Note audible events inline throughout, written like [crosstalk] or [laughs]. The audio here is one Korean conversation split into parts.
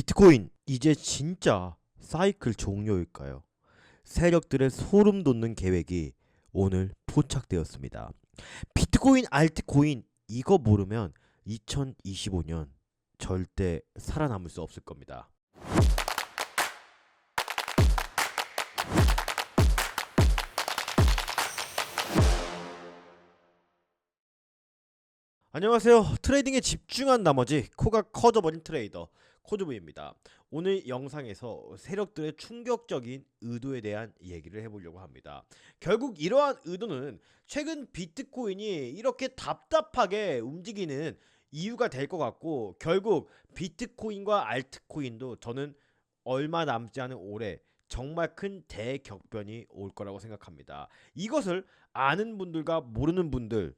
비트코인 이제 진짜 사이클 종료일까요? 세력들의 소름 돋는 계획이 오늘 포착되었습니다. 비트코인, 알트코인 이거 모르면 2025년 절대 살아남을 수 없을 겁니다. 안녕하세요. 트레이딩에 집중한 나머지 코가 커져버린 트레이더 코즈부입니다. 오늘 영상에서 세력들의 충격적인 의도에 대한 얘기를 해보려고 합니다. 결국 이러한 의도는 최근 비트코인이 이렇게 답답하게 움직이는 이유가 될 것 같고 결국 비트코인과 알트코인도 저는 얼마 남지 않은 올해 정말 큰 대격변이 올 거라고 생각합니다. 이것을 아는 분들과 모르는 분들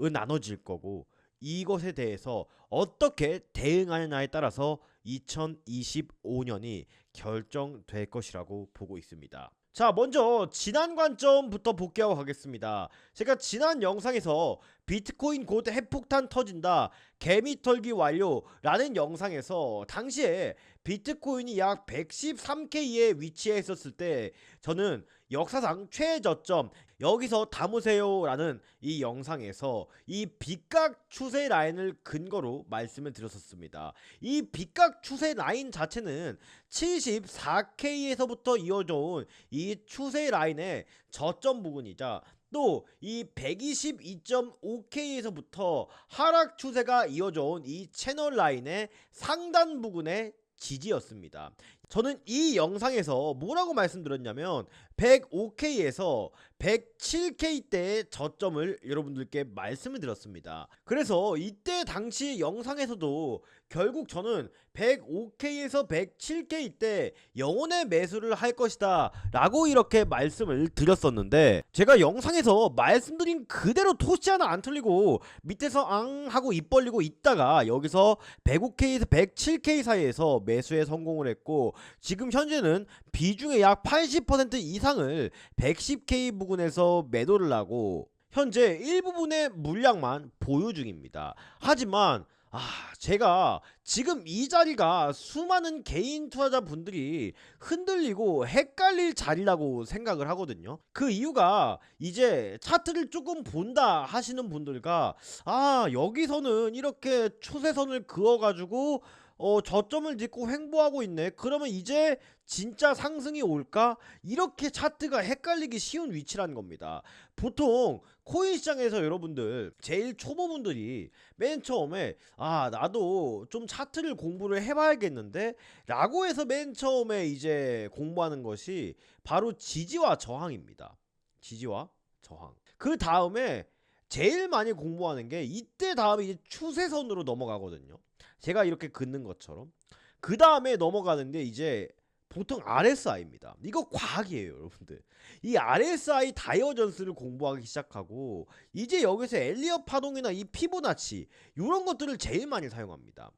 은 나눠질 거고 이것에 대해서 어떻게 대응하느냐에 따라서 2025년이 결정될 것이라고 보고 있습니다. 자, 먼저 지난 관점부터 복귀하고 가겠습니다. 제가 지난 영상에서 비트코인 곧 핵폭탄 터진다, 개미 털기 완료라는 영상에서 당시에 비트코인이 약 113K에 위치해 있었을 때 저는 역사상 최저점 여기서 담으세요 라는 이 영상에서 이 빗각 추세 라인을 근거로 말씀을 드렸었습니다. 이 빗각 추세 라인 자체는 74K에서부터 이어져 온 이 추세 라인의 저점 부분이자 또 이 122.5K에서부터 하락 추세가 이어져 온 이 채널 라인의 상단 부분의 지지였습니다. 저는 이 영상에서 뭐라고 말씀드렸냐면 105K에서 107K 때의 저점을 여러분들께 말씀을 드렸습니다. 그래서 이때 당시 영상에서도 결국 저는 105K에서 107K 때 영혼의 매수를 할 것이다 라고 이렇게 말씀을 드렸었는데 제가 영상에서 말씀드린 그대로 토시 하나 안 틀리고 밑에서 앙 하고 입 벌리고 있다가 여기서 105K에서 107K 사이에서 매수에 성공을 했고 지금 현재는 비중의 약 80% 이상을 110K 부근에서 매도를 하고 현재 일부분의 물량만 보유 중입니다. 하지만 아, 제가 지금 이 자리가 수많은 개인 투자자 분들이 흔들리고 헷갈릴 자리라고 생각을 하거든요. 그 이유가 이제 차트를 조금 본다 하시는 분들과 아, 여기서는 이렇게 추세선을 그어가지고 어, 저점을 딛고 횡보하고 있네. 그러면 이제 진짜 상승이 올까? 이렇게 차트가 헷갈리기 쉬운 위치라는 겁니다. 보통 코인 시장에서 여러분들 제일 초보분들이 맨 처음에 아 나도 좀 차트를 공부를 해봐야겠는데 라고 해서 맨 처음에 이제 공부하는 것이 바로 지지와 저항입니다. 지지와 저항. 그 다음에 제일 많이 공부하는 게 이때 다음에 이제 추세선으로 넘어가거든요. 제가 이렇게 긋는 것처럼 그 다음에 넘어가는데 이제 보통 RSI입니다. 이거 과학이에요, 여러분들. 이 RSI 다이어전스를 공부하기 시작하고 이제 여기서 엘리엇 파동이나 이 피보나치 이런 것들을 제일 많이 사용합니다.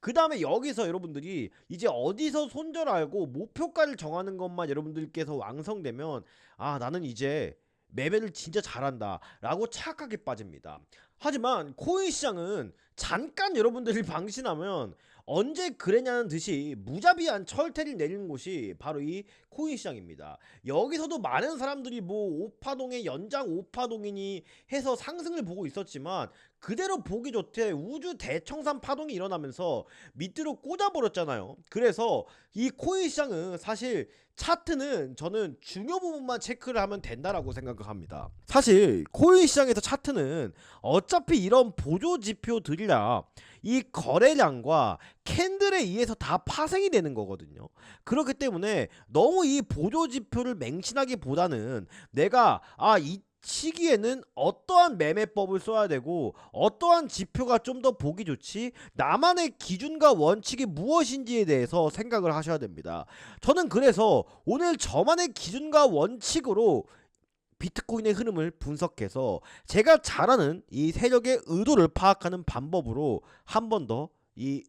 그 다음에 여기서 여러분들이 이제 어디서 손절하고 목표가를 정하는 것만 여러분들께서 왕성되면 아 나는 이제 매매를 진짜 잘한다 라고 착각에 빠집니다. 하지만 코인 시장은 잠깐 여러분들이 [laughs] 방심하면 언제 그랬냐는 듯이 무자비한 철퇴를 내리는 곳이 바로 이 코인 시장입니다. 여기서도 많은 사람들이 뭐 오파동의 연장 오파동이니 해서 상승을 보고 있었지만 그대로 보기 좋대 우주 대청산 파동이 일어나면서 밑으로 꽂아버렸잖아요. 그래서 이 코인 시장은 사실 차트는 저는 중요 부분만 체크를 하면 된다라고 생각을 합니다. 사실 코인 시장에서 차트는 어차피 이런 보조 지표들이라 이 거래량과 캔들에 의해서 다 파생이 되는 거거든요. 그렇기 때문에 너무 이 보조 지표를 맹신하기보다는 내가 아 이 시기에는 어떠한 매매법을 써야 되고 어떠한 지표가 좀 더 보기 좋지 나만의 기준과 원칙이 무엇인지에 대해서 생각을 하셔야 됩니다. 저는 그래서 오늘 저만의 기준과 원칙으로 비트코인의 흐름을 분석해서 제가 잘 아는 이 세력의 의도를 파악하는 방법으로 한 번 더 이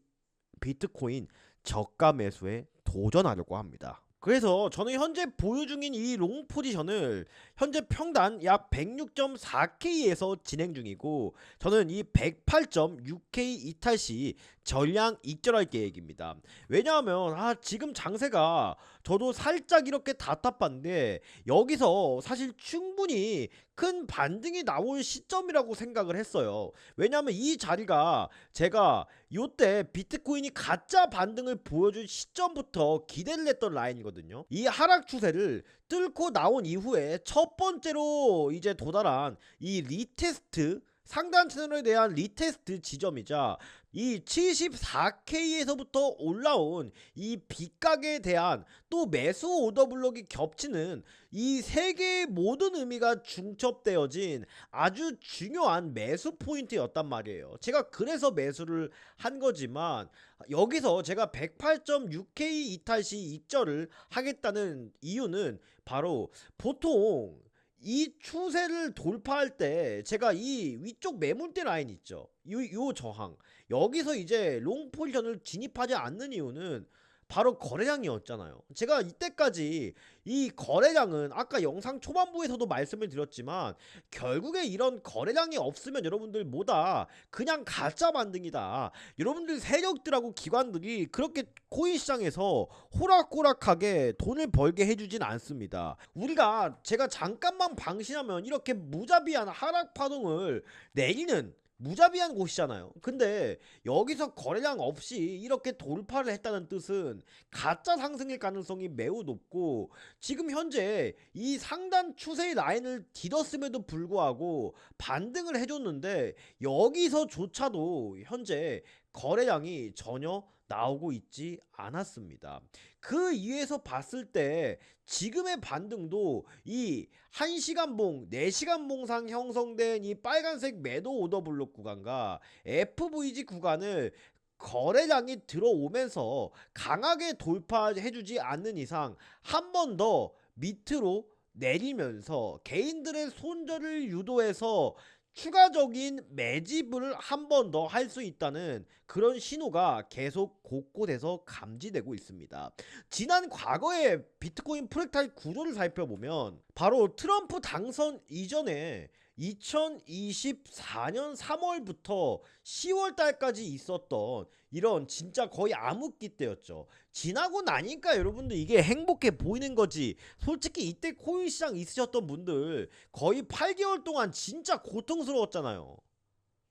비트코인 저가 매수에 도전하려고 합니다. 그래서 저는 현재 보유 중인 이 롱 포지션을 현재 평단 약 106.4K에서 진행 중이고 저는 이 108.6K 이탈 시 전량 익절할 계획입니다. 왜냐하면 아 지금 장세가 저도 살짝 이렇게 답답한데 여기서 사실 충분히 큰 반등이 나올 시점이라고 생각을 했어요. 왜냐하면 이 자리가 제가 요때 비트코인이 가짜 반등을 보여준 시점부터 기대를 했던 라인이거든요. 이 하락 추세를 뚫고 나온 이후에 첫 번째로 이제 도달한 이 리테스트 상단 채널에 대한 리테스트 지점이자 이 74K에서부터 올라온 이 빗각에 대한 또 매수 오더블록이 겹치는 이 세 개의 모든 의미가 중첩되어진 아주 중요한 매수 포인트였단 말이에요. 제가 그래서 매수를 한 거지만 여기서 제가 108.6K 이탈 시 입절을 하겠다는 이유는 바로 보통 이 추세를 돌파할 때 제가 이 위쪽 매물대 라인 있죠. 요, 요 저항. 여기서 이제 롱 포지션을 진입하지 않는 이유는 바로 거래량이었잖아요. 제가 이때까지 이 거래량은 아까 영상 초반부에서도 말씀을 드렸지만 결국에 이런 거래량이 없으면 여러분들 뭐다 그냥 가짜 반등이다. 여러분들 세력들하고 기관들이 그렇게 코인 시장에서 호락호락하게 돈을 벌게 해주진 않습니다. 우리가 제가 잠깐만 방심하면 이렇게 무자비한 하락 파동을 내리는 무자비한 곳이잖아요. 근데 여기서 거래량 없이 이렇게 돌파를 했다는 뜻은 가짜 상승일 가능성이 매우 높고 지금 현재 이 상단 추세의 라인을 뒤덮음에도 불구하고 반등을 해줬는데 여기서조차도 현재 거래량이 전혀 나오고 있지 않았습니다. 그 이유에서 봤을 때 지금의 반등도 이 1시간 봉, 4시간 봉상 형성된 이 빨간색 매도 오더 블록 구간과 FVG 구간을 거래량이 들어오면서 강하게 돌파해주지 않는 이상 한 번 더 밑으로 내리면서 개인들의 손절을 유도해서 추가적인 매집을 한 번 더 할 수 있다는 그런 신호가 계속 곳곳에서 감지되고 있습니다. 지난 과거의 비트코인 프랙탈 구조를 살펴보면 바로 트럼프 당선 이전에 2024년 3월부터 10월 달까지 있었던 이런 진짜 거의 암흑기 때였죠. 지나고 나니까 여러분들 이게 행복해 보이는 거지. 솔직히 이때 코인 시장 있으셨던 분들 거의 8개월 동안 진짜 고통스러웠잖아요.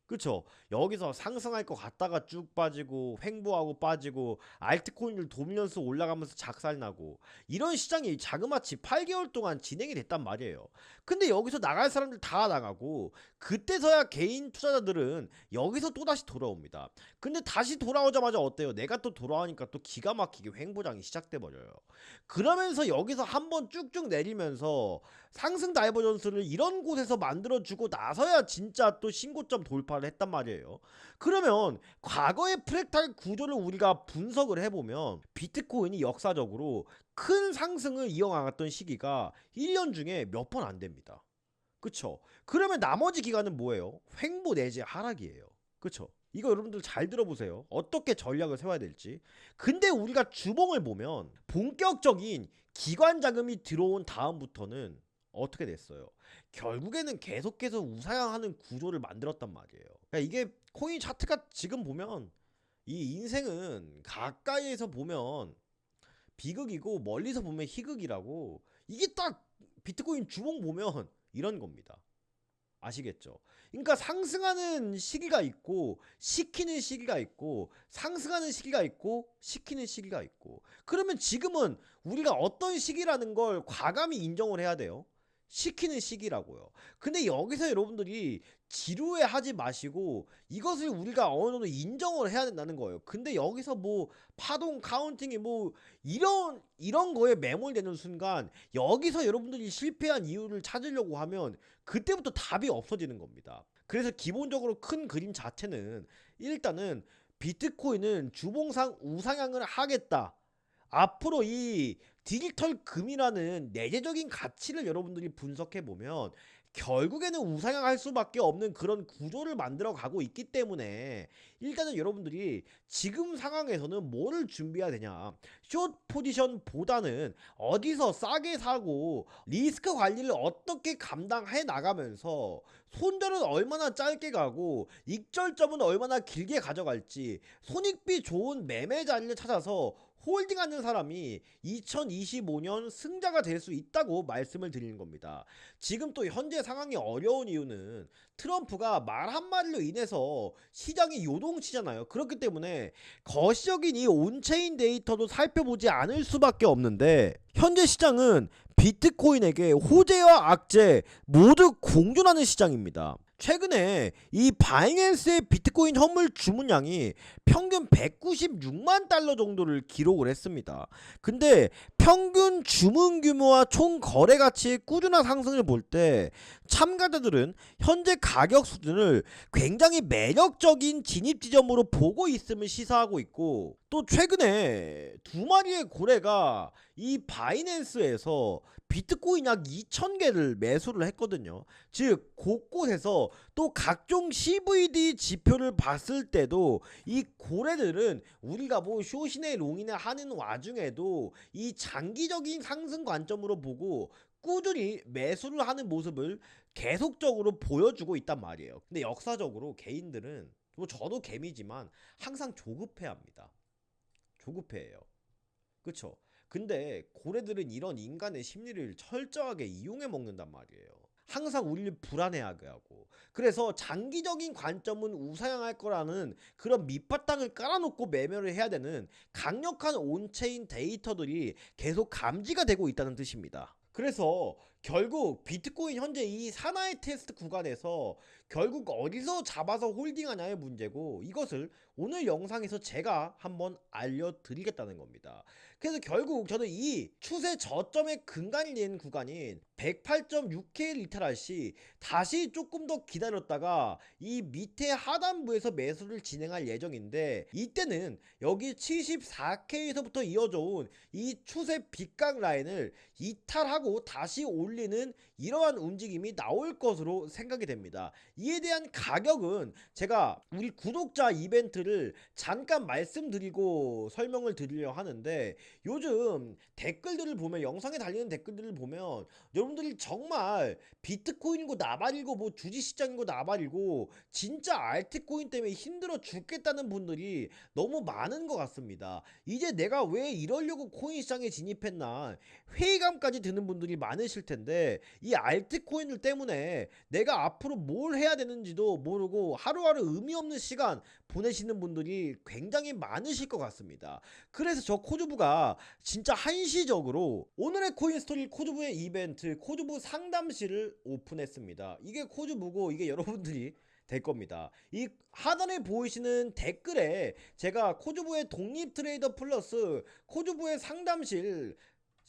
그쵸? 여기서 상승할 것 같다가 쭉 빠지고 횡보하고 빠지고 알트코인을 도미넌스 올라가면서 작살나고 이런 시장이 자그마치 8개월 동안 진행이 됐단 말이에요. 근데 여기서 나갈 사람들 다 나가고 그때서야 개인 투자자들은 여기서 또다시 돌아옵니다. 근데 다시 돌아오자마자 어때요? 내가 또 돌아오니까 또 기가 막히게 횡보장이 시작돼 버려요. 그러면서 여기서 한번 쭉쭉 내리면서 상승 다이버전스를 이런 곳에서 만들어주고 나서야 진짜 또 신고점 돌파를 했단 말이에요. 그러면 과거의 프랙탈 구조를 우리가 분석을 해보면 비트코인이 역사적으로 큰 상승을 이어나갔던 시기가 1년 중에 몇 번 안 됩니다. 그쵸? 그러면 나머지 기간은 뭐예요? 횡보 내지 하락이에요. 그쵸? 이거 여러분들 잘 들어보세요. 어떻게 전략을 세워야 될지. 근데 우리가 주봉을 보면 본격적인 기관 자금이 들어온 다음부터는 어떻게 됐어요? 결국에는 계속해서 우상향하는 구조를 만들었단 말이에요. 그러니까 이게 코인 차트가 지금 보면 이 인생은 가까이에서 보면 비극이고 멀리서 보면 희극이라고 이게 딱 비트코인 주봉 보면 이런 겁니다. 아시겠죠? 그러니까 상승하는 시기가 있고 시키는 시기가 있고 상승하는 시기가 있고 시키는 시기가 있고 그러면 지금은 우리가 어떤 시기라는 걸 과감히 인정을 해야 돼요. 시키는 시기라고요. 근데 여기서 여러분들이 지루해 하지 마시고 이것을 우리가 어느 정도 인정을 해야 된다는 거예요. 근데 여기서 뭐 파동 카운팅이 뭐 이런 이런 거에 매몰되는 순간 여기서 여러분들이 실패한 이유를 찾으려고 하면 그때부터 답이 없어지는 겁니다. 그래서 기본적으로 큰 그림 자체는 일단은 비트코인은 주봉상 우상향을 하겠다. 앞으로 이 디지털 금이라는 내재적인 가치를 여러분들이 분석해 보면 결국에는 우상향할 수밖에 없는 그런 구조를 만들어 가고 있기 때문에 일단은 여러분들이 지금 상황에서는 뭐를 준비해야 되냐? 숏 포지션보다는 어디서 싸게 사고 리스크 관리를 어떻게 감당해 나가면서 손절은 얼마나 짧게 가고 익절점은 얼마나 길게 가져갈지 손익비 좋은 매매 자리를 찾아서 홀딩하는 사람이 2025년 승자가 될 수 있다고 말씀을 드리는 겁니다. 지금 또 현재 상황이 어려운 이유는 트럼프가 말 한마디로 인해서 시장이 요동치잖아요. 그렇기 때문에 거시적인 이 온체인 데이터도 살펴보지 않을 수밖에 없는데 현재 시장은 비트코인에게 호재와 악재 모두 공존하는 시장입니다. 최근에 이 바이낸스의 비트코인 현물 주문량이 평균 196만 달러 정도를 기록을 했습니다. 근데 평균 주문 규모와 총 거래 가치의 꾸준한 상승을 볼 때 참가자들은 현재 가격 수준을 굉장히 매력적인 진입 지점으로 보고 있음을 시사하고 있고 또 최근에 두 마리의 고래가 이 바이낸스에서 비트코인 약 2,000개를 매수를 했거든요. 즉 곳곳에서 또 각종 CVD 지표를 봤을 때도 이 고래들은 우리가 뭐 쇼시네 롱이나 하는 와중에도 이 장기적인 상승 관점으로 보고 꾸준히 매수를 하는 모습을 계속적으로 보여주고 있단 말이에요. 근데 역사적으로 개인들은 뭐 저도 개미지만 항상 조급해 합니다. 조급해해요. 그쵸? 근데 고래들은 이런 인간의 심리를 철저하게 이용해 먹는단 말이에요. 항상 우리를 불안해하게 하고 그래서 장기적인 관점은 우상향할 거라는 그런 밑바탕을 깔아놓고 매매를 해야 되는 강력한 온체인 데이터들이 계속 감지가 되고 있다는 뜻입니다. 그래서 결국 비트코인 현재 이 사나이 테스트 구간에서 결국 어디서 잡아서 홀딩하냐의 문제고 이것을 오늘 영상에서 제가 한번 알려드리겠다는 겁니다. 그래서 결국 저는 이 추세 저점의 근간이 되는 구간인 108.6K를 이탈할 시 다시 조금 더 기다렸다가 이 밑에 하단부에서 매수를 진행할 예정인데 이때는 여기 74K에서부터 이어져 온 이 추세 빗각 라인을 이탈하고 다시 올 리는 이러한 움직임이 나올 것으로 생각이 됩니다. 이에 대한 가격은 제가 우리 구독자 이벤트를 잠깐 말씀드리고 설명을 드리려 하는데 요즘 댓글들을 보면 영상에 달리는 댓글들을 보면 여러분들이 정말 비트코인이고 나발이고 뭐 주식시장이고 나발이고 진짜 알트코인 때문에 힘들어 죽겠다는 분들이 너무 많은 것 같습니다. 이제 내가 왜 이러려고 코인 시장에 진입했나 회의감까지 드는 분들이 많으실 텐데 이 알트코인들 때문에 내가 앞으로 뭘 해야 되는지도 모르고 하루하루 의미 없는 시간 보내시는 분들이 굉장히 많으실 것 같습니다. 그래서 저 코주부가 진짜 한시적으로 오늘의 코인 스토리 코주부의 이벤트 코주부 상담실을 오픈했습니다. 이게 코주부고 이게 [laughs] 여러분들이 될 겁니다. 이 하단에 보이시는 댓글에 제가 코주부의 독립 트레이더 플러스 코주부의 상담실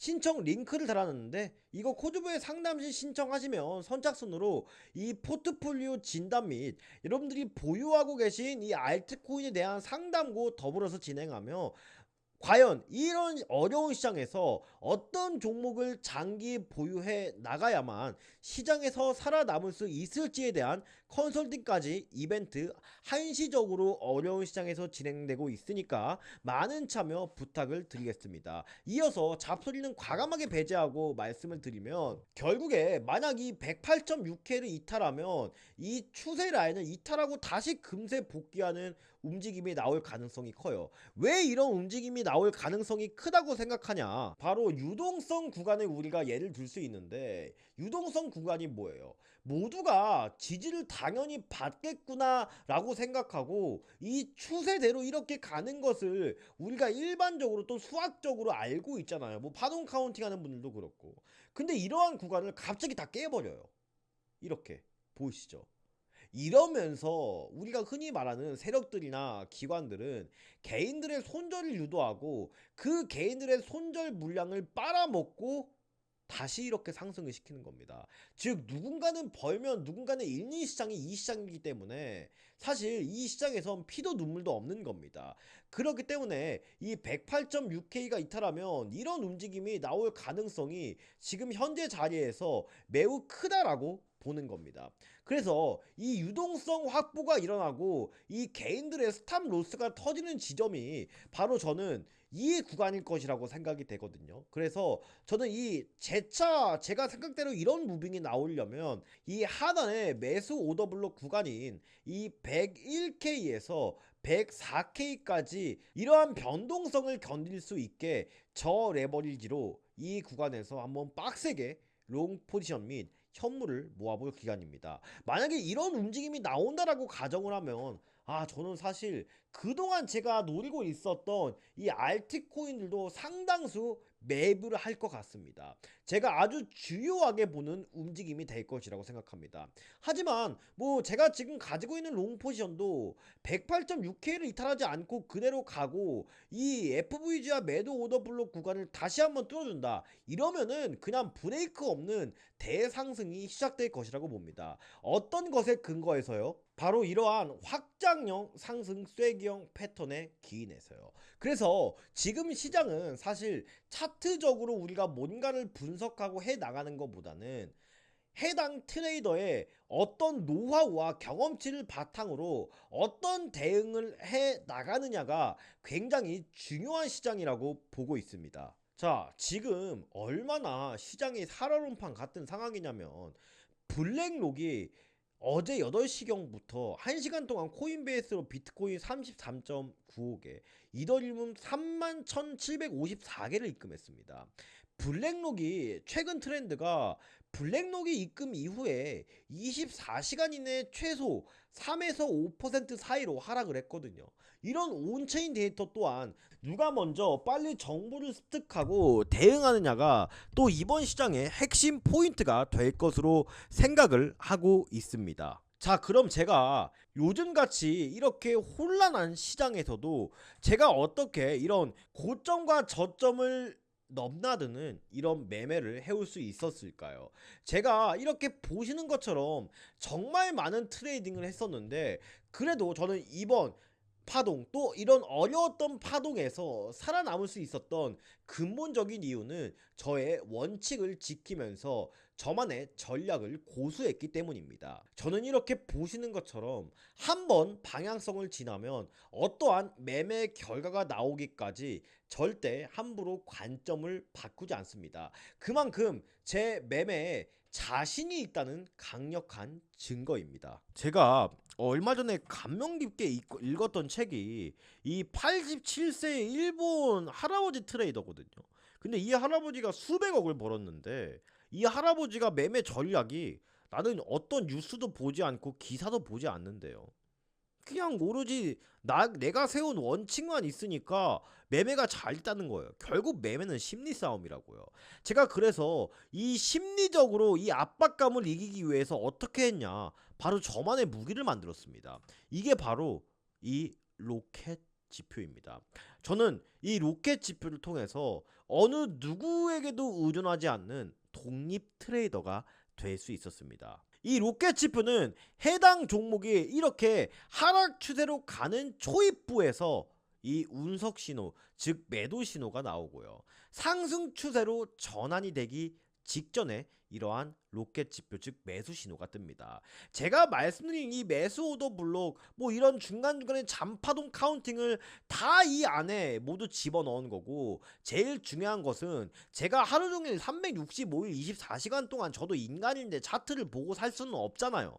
신청 링크를 달아놨는데 이거 코드부에 상담실 신청하시면 선착순으로 이 포트폴리오 진단 및 여러분들이 보유하고 계신 이 알트코인에 대한 상담고 더불어서 진행하며 과연 이런 어려운 시장에서 어떤 종목을 장기 보유해 나가야만 시장에서 살아남을 수 있을지에 대한 컨설팅까지 이벤트 한시적으로 어려운 시장에서 진행되고 있으니까 많은 참여 부탁을 드리겠습니다. 이어서 잡소리는 과감하게 배제하고 말씀을 드리면 결국에 만약 이 108.6K를 이탈하면 이 추세 라인을 이탈하고 다시 금세 복귀하는 움직임이 나올 가능성이 커요. 왜 이런 움직임이 나올 가능성이 크다고 생각하냐? 바로 유동성 구간을 우리가 예를 들 수 있는데 유동성 구간이 뭐예요? 모두가 지지를 당연히 받겠구나 라고 생각하고 이 추세대로 이렇게 가는 것을 우리가 일반적으로 또 수학적으로 알고 있잖아요. 뭐 파동 카운팅 하는 분들도 그렇고. 근데 이러한 구간을 갑자기 다 깨버려요. 이렇게 보이시죠? 이러면서 우리가 흔히 말하는 세력들이나 기관들은 개인들의 손절을 유도하고 그 개인들의 손절 물량을 빨아먹고 다시 이렇게 상승을 시키는 겁니다. 즉 누군가는 벌면 누군가는 잃는 시장이 이 시장이기 때문에 사실 이 시장에선 피도 눈물도 없는 겁니다. 그렇기 때문에 이 108.6K가 이탈하면 이런 움직임이 나올 가능성이 지금 현재 자리에서 매우 크다라고 보는 겁니다. 그래서 이 유동성 확보가 일어나고 이 개인들의 스탑 로스가 터지는 지점이 바로 저는 이 구간일 것이라고 생각이 되거든요. 그래서 저는 이 제차 제가 생각대로 이런 무빙이 나오려면 이 하단의 매수 오더블록 구간인 이 101K에서 104K까지 이러한 변동성을 견딜 수 있게 저 레버리지로 이 구간에서 한번 빡세게 롱 포지션 및 현물을 모아볼 기간입니다. 만약에 이런 움직임이 나온다라고 가정을 하면 아 저는 사실 그동안 제가 노리고 있었던 이 알트코인들도 상당수 매입을 할 것 같습니다. 제가 아주 주요하게 보는 움직임이 될 것이라고 생각합니다. 하지만 뭐 제가 지금 가지고 있는 롱 포지션도 108.6K를 이탈하지 않고 그대로 가고 이 FVG와 매도 오더 블록 구간을 다시 한번 뚫어준다. 이러면은 그냥 브레이크 없는 대상승이 시작될 것이라고 봅니다. 어떤 것에 근거해서요? 바로 이러한 확장형 상승 쐐기형 패턴에 기인해서요. 그래서 지금 시장은 사실 차트적으로 우리가 뭔가를 분석하고 해 나가는 것보다는 해당 트레이더의 어떤 노하우와 경험치를 바탕으로 어떤 대응을 해 나가느냐가 굉장히 중요한 시장이라고 보고 있습니다. 자, 지금 얼마나 시장이 살얼음판 같은 상황이냐면 블랙록이 어제 8시경부터 1시간 동안 코인베이스로 비트코인 33.95개, 이더리움 31,754개를 입금했습니다. 블랙록이 최근 트렌드가 블랙록이 입금 이후에 24시간 이내 최소 3에서 5% 사이로 하락을 했거든요. 이런 온체인 데이터 또한 누가 먼저 빨리 정보를 습득하고 대응하느냐가 또 이번 시장의 핵심 포인트가 될 것으로 생각을 하고 있습니다. 자, 그럼 제가 요즘같이 이렇게 혼란한 시장에서도 제가 어떻게 이런 고점과 저점을 넘나드는 이런 매매를 해올 수 있었을까요? 제가 이렇게 보시는 것처럼 정말 많은 트레이딩을 했었는데 그래도 저는 이번 파동 또 이런 어려웠던 파동에서 살아남을 수 있었던 근본적인 이유는 저의 원칙을 지키면서 저만의 전략을 고수했기 때문입니다. 저는 이렇게 보시는 것처럼 한번 방향성을 지나면 어떠한 매매 결과가 나오기까지 절대 함부로 관점을 바꾸지 않습니다. 그만큼 제 매매에 자신이 있다는 강력한 증거입니다. 제가 얼마 전에 감명 깊게 읽- 읽었던 책이 이 87세 일본 할아버지 트레이더거든요. 근데 이 할아버지가 수백억을 벌었는데 이 할아버지가 매매 전략이 나는 어떤 뉴스도 보지 않고 기사도 보지 않는데요. 그냥 오로지 나 내가 세운 원칙만 있으니까 매매가 잘 있다는 거예요. 결국 매매는 심리 싸움이라고요. 제가 그래서 이 심리적으로 이 압박감을 이기기 위해서 어떻게 했냐? 바로 저만의 무기를 만들었습니다. 이게 바로 이 로켓 지표입니다. 저는 이 로켓 지표를 통해서 어느 누구에게도 의존하지 않는 독립 트레이더가 될 수 있었습니다. 이 로켓 지표는 해당 종목이 이렇게 하락 추세로 가는 초입부에서 이 운석 신호, 즉 매도 신호가 나오고요. 상승 추세로 전환이 되기 직전에 이러한 로켓 지표 즉 매수 신호가 뜹니다. 제가 말씀드린 이 매수 오더 블록 뭐 이런 중간중간에 잔파동 카운팅을 다 이 안에 모두 집어넣은 거고 제일 중요한 것은 제가 하루 종일 365일 24시간 동안 저도 인간인데 차트를 보고 살 수는 없잖아요.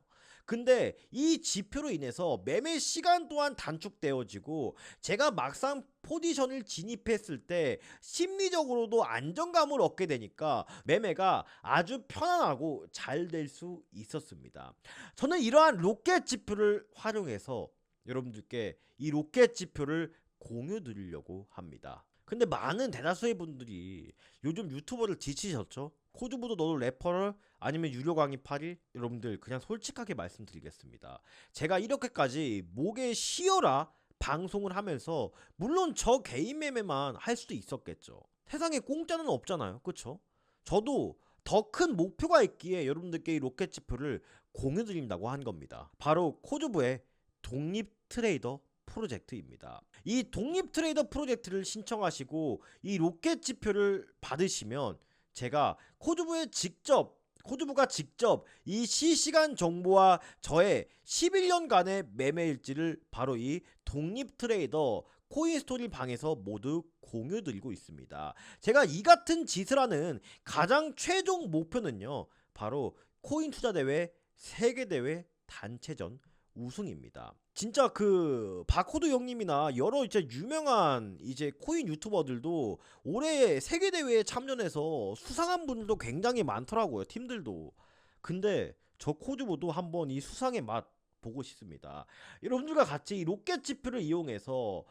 근데 이 지표로 인해서 매매 시간 또한 단축되어지고 제가 막상 포지션을 진입했을 때 심리적으로도 안정감을 얻게 되니까 매매가 아주 편안하고 잘 될 수 있었습니다. 저는 이러한 로켓 지표를 활용해서 여러분들께 이 로켓 지표를 공유 드리려고 합니다. 근데 많은 대다수의 분들이 요즘 유튜버를 지치셨죠? 코드보도 너도 래퍼를 아니면 유료 강의 8일 여러분들 그냥 솔직하게 말씀드리겠습니다. 제가 이렇게까지 목에 쉬어라 방송을 하면서 물론 저 개인 매매만 할 수도 있었겠죠. 세상에 공짜는 없잖아요. 그쵸? 저도 더 큰 목표가 있기에 여러분들께 이 로켓 지표를 공유 드린다고 한 겁니다. 바로 코드부의 독립 트레이더 프로젝트입니다. 이 독립 트레이더 프로젝트를 신청하시고 이 로켓 지표를 받으시면 제가 코드부에 직접 코드부가 직접 이 실시간 정보와 저의 11년간의 매매 일지를 바로 이 독립 트레이더 코인스토리 방에서 모두 공유드리고 있습니다. 제가 이 같은 짓을 하는 가장 최종 목표는요. 바로 코인 투자 대회 세계 대회 단체전 우승입니다. 진짜 그 바코드 형님이나 여러 이제 유명한 이제 코인 유튜버들도 올해 세계 대회에 참전해서 수상한 분들도 굉장히 많더라고요. 팀들도. 근데 저 코드보도 한번 이 수상의 맛 보고 싶습니다. 여러분들과 같이 이 로켓 지표를 이용해서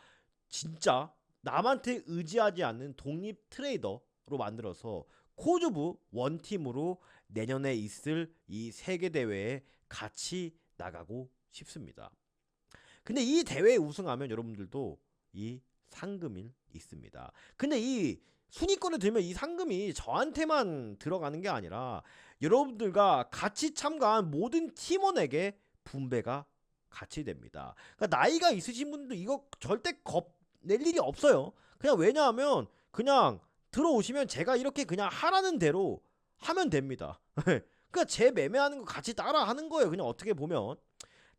진짜 남한테 의지하지 않는 독립 트레이더로 만들어서 코즈부 원팀으로 내년에 있을 이 세계 대회에 같이 나가고 싶습니다. 근데 이 대회에 우승하면 여러분들도 이 상금이 있습니다. 근데 이 순위권에 들면 이 상금이 저한테만 들어가는 게 아니라 여러분들과 같이 참가한 모든 팀원에게 분배가 같이 됩니다. 그러니까 나이가 있으신 분도 이거 절대 겁 낼 일이 없어요. 그냥 왜냐하면 그냥 들어오시면 제가 이렇게 그냥 하라는 대로 하면 됩니다. [laughs] 그러니까 제 매매하는 거 같이 따라 하는 거예요. 그냥 어떻게 보면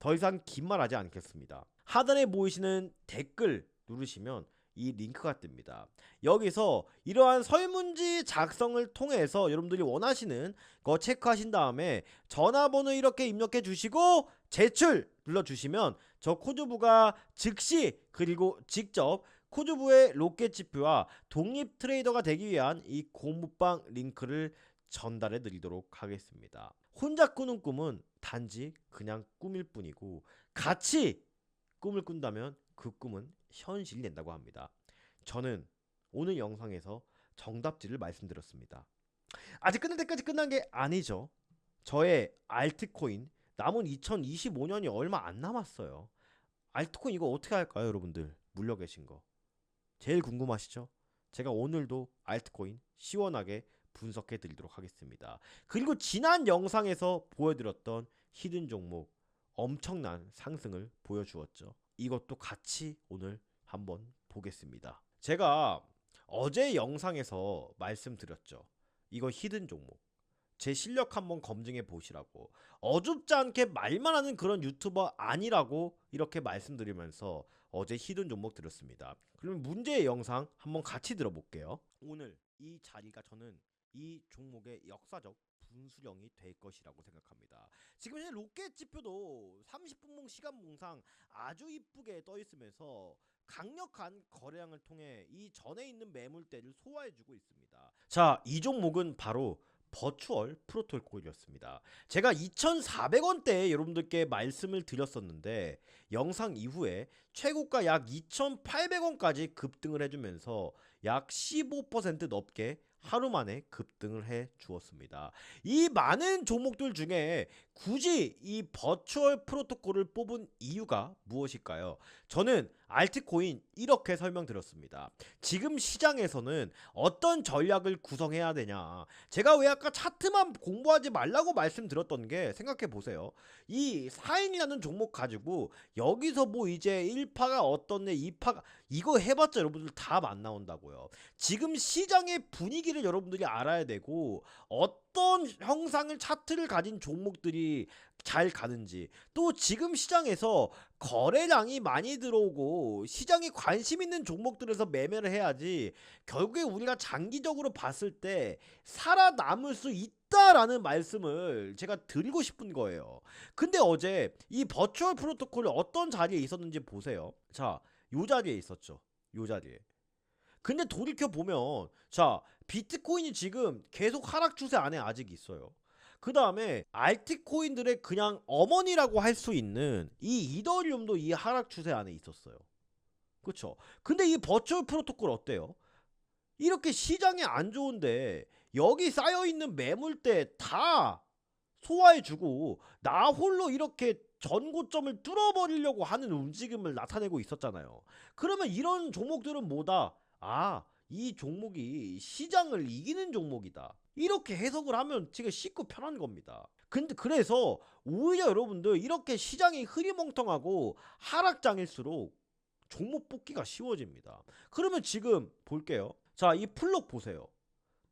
더 이상 긴 말 하지 않겠습니다. 하단에 보이시는 댓글 누르시면 이 링크가 뜹니다. 여기서 이러한 설문지 작성을 통해서 여러분들이 원하시는 거 체크하신 다음에 전화번호 이렇게 입력해 주시고 제출 눌러 주시면 저 코드부가 즉시 그리고 직접 코드부의 로켓 지표와 독립 트레이더가 되기 위한 이 고무방 링크를 전달해 드리도록 하겠습니다. 혼자 꾸는 꿈은 단지 그냥 꿈일 뿐이고 같이 꿈을 꾼다면 그 꿈은 현실이 된다고 합니다. 저는 오늘 영상에서 정답지를 말씀드렸습니다. 아직 끝날 때까지 끝난 게 아니죠. 저의 알트코인 남은 2025년이 얼마 안 남았어요. 알트코인 이거 어떻게 할까요, 여러분들? 물려 계신 거. 제일 궁금하시죠? 제가 오늘도 알트코인 시원하게 분석해 드리도록 하겠습니다. 그리고 지난 영상에서 보여드렸던 히든 종목 엄청난 상승을 보여주었죠. 이것도 같이 오늘 한번 보겠습니다. 제가 어제 영상에서 말씀드렸죠. 이거 히든 종목. 제 실력 한번 검증해 보시라고. 어줍지 않게 말만 하는 그런 유튜버 아니라고 이렇게 말씀드리면서 어제 히든 종목 드렸습니다. 그러면 문제의 영상 한번 같이 들어볼게요. 오늘 이 자리가 저는 이 종목의 역사적 분수령이 될 것이라고 생각합니다. 지금 현재 로켓 지표도 30분봉 시간봉상 아주 이쁘게 떠 있으면서 강력한 거래량을 통해 이 전에 있는 매물대를 소화해주고 있습니다. 자, 이 종목은 바로 버추얼 프로토콜이었습니다. 제가 2,400원대에 여러분들께 말씀을 드렸었는데 영상 이후에 최고가 약 2,800원까지 급등을 해주면서 약 15% 넘게 하루 만에 급등을 해 주었습니다. 이 많은 종목들 중에 굳이 이 버추얼 프로토콜을 뽑은 이유가 무엇일까요? 저는 알트코인 이렇게 설명드렸습니다. 지금 시장에서는 어떤 전략을 구성해야 되냐. 제가 왜 아까 차트만 공부하지 말라고 말씀드렸던 게 생각해 보세요. 이 4인이라는 종목 가지고 여기서 뭐 이제 1파가 어떻네 2파가 이거 해봤자 여러분들 답안 나온다고요. 지금 시장의 분위기를 여러분들이 알아야 되고 어떤 형상을 차트를 가진 종목들이 잘 가는지 또 지금 시장에서 거래량이 많이 들어오고 시장에 관심 있는 종목들에서 매매를 해야지 결국에 우리가 장기적으로 봤을 때 살아남을 수 있다라는 말씀을 제가 드리고 싶은 거예요. 근데 어제 이 버추얼 프로토콜이 어떤 자리에 있었는지 보세요. 자, 요 자리에 있었죠. 요 자리에. 근데 돌이켜 보면 자 비트코인이 지금 계속 하락 추세 안에 아직 있어요. 그 다음에 알트코인들의 그냥 어머니라고 할 수 있는 이 이더리움도 이 하락 추세 안에 있었어요. 그쵸? 근데 이 버추얼 프로토콜 어때요? 이렇게 시장이 안 좋은데 여기 쌓여 있는 매물대 다 소화해주고 나 홀로 이렇게 전고점을 뚫어버리려고 하는 움직임을 나타내고 있었잖아요. 그러면 이런 종목들은 뭐다? 아, 이 종목이 시장을 이기는 종목이다. 이렇게 해석을 하면 지금 쉽고 편한 겁니다. 근데 그래서 오히려 여러분들 이렇게 시장이 흐리멍텅하고 하락장일수록 종목 뽑기가 쉬워집니다. 그러면 지금 볼게요. 자, 이 플럭 보세요.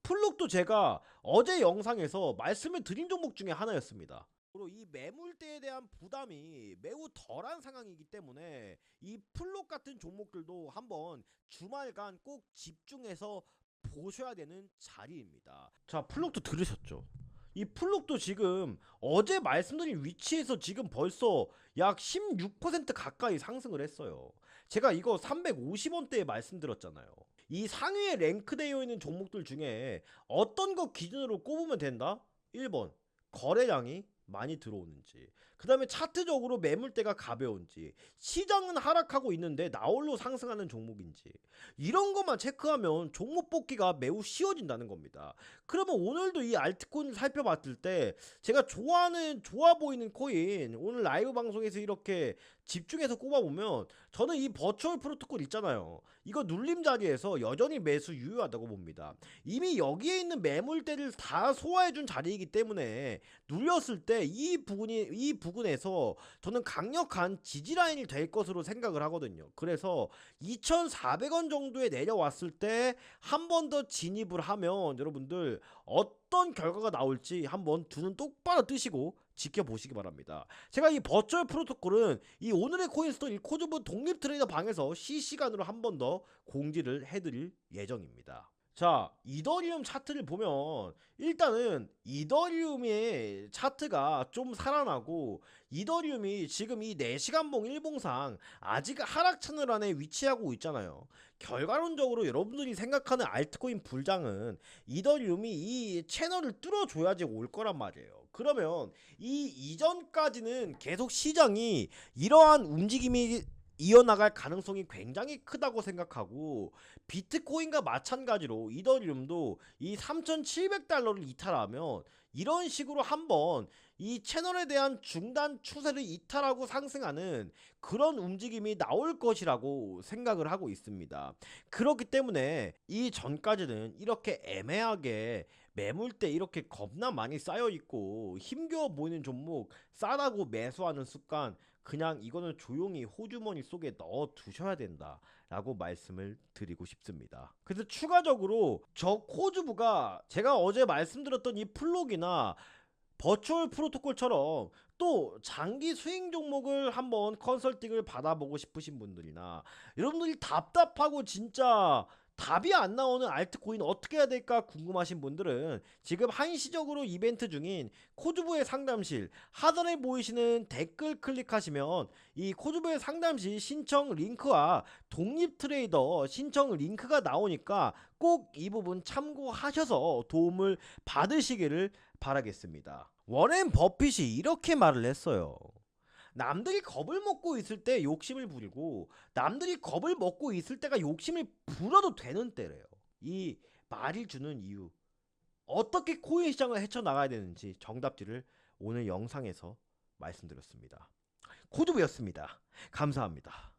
플록도 제가 어제 영상에서 말씀을 드린 종목 중에 하나였습니다. 그리고 이 매물대에 대한 부담이 매우 덜한 상황이기 때문에 이 플록 같은 종목들도 한번 주말간 꼭 집중해서 보셔야 되는 자리입니다. 자, 플록도 들으셨죠? 이 플록도 지금 어제 말씀드린 위치에서 지금 벌써 약 16% 가까이 상승을 했어요. 제가 이거 350원대에 말씀드렸잖아요. 이 상위에 랭크되어 있는 종목들 중에 어떤 거 기준으로 꼽으면 된다? 1번 거래량이 많이 들어오는지 그 다음에 차트적으로 매물대가 가벼운지 시장은 하락하고 있는데 나홀로 상승하는 종목인지 이런 것만 체크하면 종목 뽑기가 매우 쉬워진다는 겁니다. 그러면 오늘도 이 알트코인 살펴봤을 때 제가 좋아하는 좋아 보이는 코인 오늘 라이브 방송에서 이렇게 집중해서 꼽아보면 저는 이 버추얼 프로토콜 있잖아요. 이거 눌림 자리에서 여전히 매수 유효하다고 봅니다. 이미 여기에 있는 매물대를 다 소화해준 자리이기 때문에 눌렸을 때 이 부분이 이 부분 에서 저는 강력한 지지 라인이 될 것으로 생각을 하거든요. 그래서 2,400원 정도에 내려왔을 때 한 번 더 진입을 하면 여러분들 어떤 결과가 나올지 한번 두 눈 똑바로 뜨시고 지켜보시기 바랍니다. 제가 이 버추얼 프로토콜은 이 오늘의 코인스톤 이 코즈부 독립 트레이더 방에서 실시간으로 한 번 더 공지를 해드릴 예정입니다. 자, 이더리움 차트를 보면 일단은 이더리움의 차트가 좀 살아나고 이더리움이 지금 이 4시간봉 일봉상 아직 하락 채널 안에 위치하고 있잖아요. 결과론적으로 여러분들이 생각하는 알트코인 불장은 이더리움이 이 채널을 뚫어줘야지 올 거란 말이에요. 그러면 이 이전까지는 계속 시장이 이러한 움직임이 이어나갈 가능성이 굉장히 크다고 생각하고 비트코인과 마찬가지로 이더리움도 이 3,700달러를 이탈하면 이런 식으로 한번 이 채널에 대한 중단 추세를 이탈하고 상승하는 그런 움직임이 나올 것이라고 생각을 하고 있습니다. 그렇기 때문에 이 전까지는 이렇게 애매하게 매물대 이렇게 겁나 많이 쌓여 있고 힘겨워 보이는 종목 싸다고 매수하는 습관 그냥 이거는 조용히 호주머니 속에 넣어 두셔야 된다. 라고 말씀을 드리고 싶습니다. 그래서 추가적으로 저 코즈부가 제가 어제 말씀드렸던 이 플록이나 버추얼 프로토콜처럼 또 장기 수익 종목을 한번 컨설팅을 받아보고 싶으신 분들이나 여러분들이 답답하고 진짜 답이 안 나오는 알트코인 어떻게 해야 될까 궁금하신 분들은 지금 한시적으로 이벤트 중인 코즈부의 상담실 하단에 보이시는 댓글 클릭하시면 이 코즈부의 상담실 신청 링크와 독립 트레이더 신청 링크가 나오니까 꼭 이 부분 참고하셔서 도움을 받으시기를 바라겠습니다. 워렌 버핏이 이렇게 말을 했어요. 남들이 겁을 먹고 있을 때 욕심을 부리고 남들이 겁을 먹고 있을 때가 욕심을 부려도 되는 때래요. 이 말이 주는 이유 어떻게 코인 시장을 헤쳐나가야 되는지 정답지를 오늘 영상에서 말씀드렸습니다. 코드부였습니다. 감사합니다.